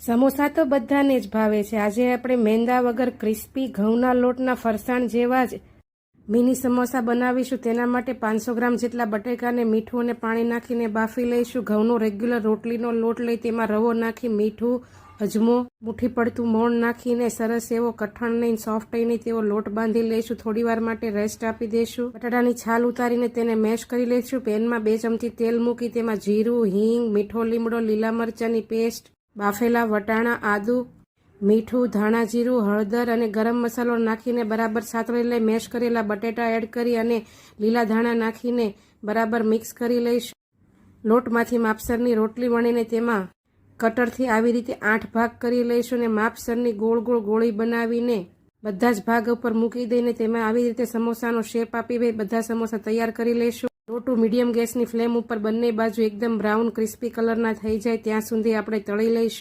સમોસા તો બધાને જ ભાવે છે. આજે આપણે મેંદા વગર ક્રિસ્પી ઘઉંના લોટના ફરસાણ જેવા જ મિની સમોસા બનાવીશું. તેના માટે પાંચસો ગ્રામ જેટલા બટેકાને મીઠું અને પાણી નાખીને બાફી લઈશું. ઘઉંનો રેગ્યુલર રોટલીનો લોટ લઈ તેમાં રવો નાખી, મીઠું, અજમો, મુઠ્ઠી પડતું મોણ નાખીને સરસ એવો કઠણ નહીં સોફ્ટ નહીં તેવો લોટ બાંધી લઈશું. થોડી વાર માટે રેસ્ટ આપી દઈશું બટાટાની છાલ ઉતારીને તેને મેશ કરી લઈશું. પેનમાં બે ચમચી તેલ મૂકી તેમાં જીરું, હિંગ, મીઠો લીમડો, લીલા મરચાંની પેસ્ટ બાફેલા વટાણા, આદુ, મીઠું, ધાણા જીરું, હળદર અને ગરમ મસાલો નાખીને બરાબર સાતળી લઈ મેશ કરેલા બટેટા એડ કરી અને લીલા ધાણા નાખીને બરાબર મિક્સ કરી લઈશું. લોટમાંથી માપસરની રોટલી વણીને તેમાં કટરથી આવી રીતે આઠ ભાગ કરી લઈશું અને માપસરની ગોળ ગોળ ગોળી બનાવીને બધા જ ભાગ ઉપર મૂકી દઈને તેમાં આવી રીતે સમોસાનો શેપ આપી બધા સમોસા તૈયાર કરી લઈશું. લોટું મીડિયમ ગેસની ફ્લેમ ઉપર બંને બાજુ એકદમ બ્રાઉન, ક્રિસ્પી કલરના થઈ જાય, ત્યાં સુધી આપણે તળી લઈશું.